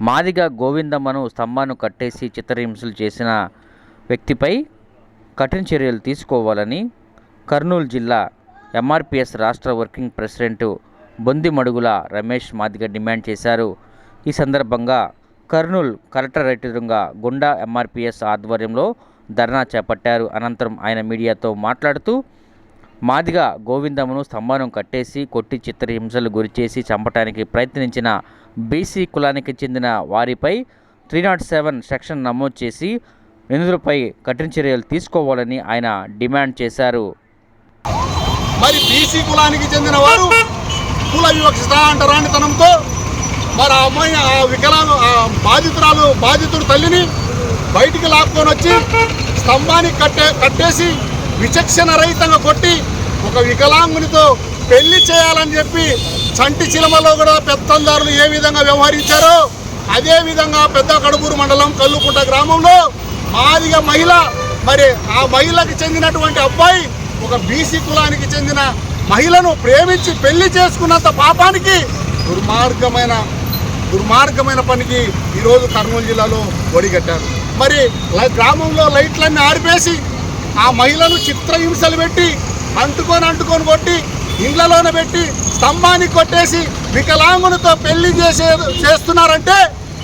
మాదిగ గోవిందమ్మను స్తంభాన్ని కట్టేసి చిత్రహింసలు చేసిన వ్యక్తిపై కఠిన చర్యలు తీసుకోవాలని కర్నూలు జిల్లా ఎంఆర్పిఎస్ రాష్ట్ర working president Bondimadugula Ramesh Madiga demand చేశారు. ఈ సందర్భంగా కర్నూలు కలెక్టరేట్ ఎదురుగా గుండా ఎంఆర్పిఎస్ ఆధ్వర్యంలో ధర్నా చేపట్టారు. అనంతరం ఆయన మీడియాతో మాట్లాడుతూ మాదిగ గోవిందమ్మను స్తంభానం కట్టేసి కొట్టి చిత్రహింసలు గురిచేసి చంపటానికి ప్రయత్నించిన బీసీ కులానికి చెందిన వారిపై త్రీ నాట్ సెవెన్ సెక్షన్ నమోదు చేసి నిందితులపై కఠిన చర్యలు తీసుకోవాలని ఆయన డిమాండ్ చేశారు. మరి బీసీ కులానికి చెందిన వారు కుల వివక్షత అంటరానితనంతో మరి ఆ అమ్మాయి ఆ వికలాంగ బాధితురాలు బాధితుడు తల్లిని బయటికి లాక్కొని వచ్చి స్తంభానికి కట్టే కట్టేసి విచక్షణ రహితంగా కొట్టి ఒక వికలాంగునితో పెళ్ళి చేయాలని చెప్పి చంటి చిలమలో కూడా పెత్తందారులు ఏ విధంగా వ్యవహరించారో అదే విధంగా పెద్ద కడుపూరు మండలం కల్లుకుంట గ్రామంలో మాదిగ మహిళ మరి ఆ మహిళకి చెందినటువంటి అబ్బాయి ఒక బీసీ కులానికి చెందిన మహిళను ప్రేమించి పెళ్ళి చేసుకున్నంత పాపానికి దుర్మార్గమైన దుర్మార్గమైన పనికి ఈరోజు కర్నూలు జిల్లాలో ఒడిగట్టారు. మరి గ్రామంలో లైట్లన్నీ ఆడిపేసి ఆ మహిళను చిత్రహింసలు పెట్టి అంటుకొని అంటుకొని కొట్టి ఇండ్లలోనే పెట్టి స్తంభానికి కొట్టేసి వికలాంగునితో పెళ్ళి చేసే చేస్తున్నారంటే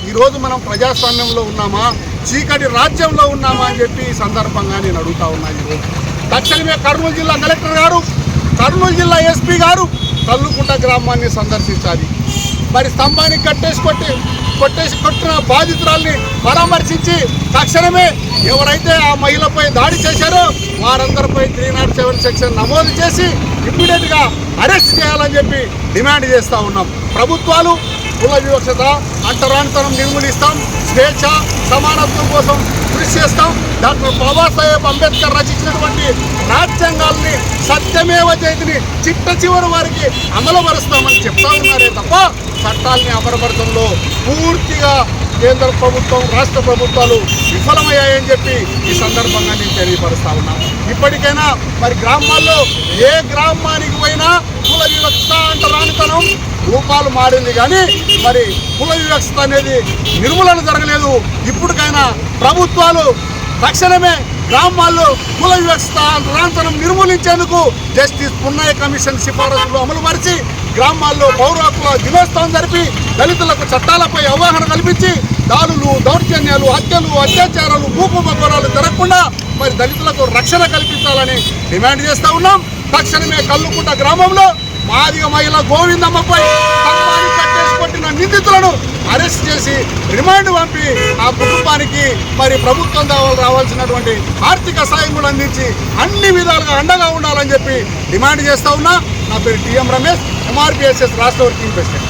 ఈరోజు మనం ప్రజాస్వామ్యంలో ఉన్నామా? చీకటి రాజ్యంలో ఉన్నామా అని చెప్పి ఈ సందర్భంగా నేను అడుగుతా ఉన్నాను ఈరోజు. తక్షణమే కర్నూలు జిల్లా కలెక్టర్ గారు కర్నూలు జిల్లా ఎస్పీ గారు కల్లుకుంట గ్రామాన్ని సందర్శించాలి. మరి స్తంభానికి కట్టేసి కొట్టి కొట్టేసి కొట్టిన బాధితురాల్ని పరామర్శించి తక్షణమే ఎవరైతే ఆ మహిళపై దాడి చేశారో వారందరిపై త్రీ నాట్ సెవెన్ సెక్షన్ నమోదు చేసి ఇమ్మీడియట్గా అరెస్ట్ చేయాలని చెప్పి డిమాండ్ చేస్తూ ఉన్నాం. ప్రభుత్వాలు కుల వివక్షత అంటరానితనం నిర్మూలిస్తాం. స్వేచ్ఛ సమానత్వం కోసం కృషి చేస్తాం. డాక్టర్ బాబాసాహెబ్ అంబేద్కర్ రచించినటువంటి రాజ్యాంగాల్ని సత్యమేవ జయతిని చిట్ట చివరి వారికి అమలుపరుస్తామని చెప్తా ఉన్నారే తప్ప చట్టాల్ని అమలుపరచడంలో పూర్తిగా కేంద్ర ప్రభుత్వం రాష్ట్ర ప్రభుత్వాలు విఫలమయ్యాయని చెప్పి ఈ సందర్భంగా నేను తెలియపరుస్తా ఉన్నాను ఇప్పటికైనా మరి గ్రామాల్లో ఏ గ్రామానికి పోయినా కుల అంట రానితనం రూపాలు మారింది కానీ మరి కుల వివక్షత అనేది నిర్మూలన జరగలేదు. ఇప్పటికైనా ప్రభుత్వాలు తక్షణమే గ్రామాల్లో కుల వివక్షత అంతరాంతరం నిర్మూలించేందుకు జస్టిస్ పున్నయ్య కమిషన్ సిఫారసులు అమలు పరిచి గ్రామాల్లో పౌర హక్కుల దినోత్సవం జరిపి దళితులకు చట్టాలపై అవగాహన కల్పించి దాడులు దౌర్జన్యాలు హత్యలు అత్యాచారాలు భూకుంభకోణాలు జరగకుండా మరి దళితులకు రక్షణ కల్పించాలని డిమాండ్ చేస్తూ ఉన్నాం. తక్షణమే కల్లుకుంట గ్రామంలో మాదిగ మహిళ గోవిందమ్మపై నిందితులను అరెస్ట్ చేసి రిమాండ్ పంపి ఆ కుటుంబానికి మరి ప్రభుత్వం రావాల్సినటువంటి ఆర్థిక సాయం కూడా అందించి అన్ని విధాలుగా అండగా ఉండాలని చెప్పి డిమాండ్ చేస్తా ఉన్నా. నా పేరు టిఎం రమేష్ ఎంఆర్పిఎస్ఎస్ రాష్ట్ర వర్కింగ్ ప్రెసిడెంట్.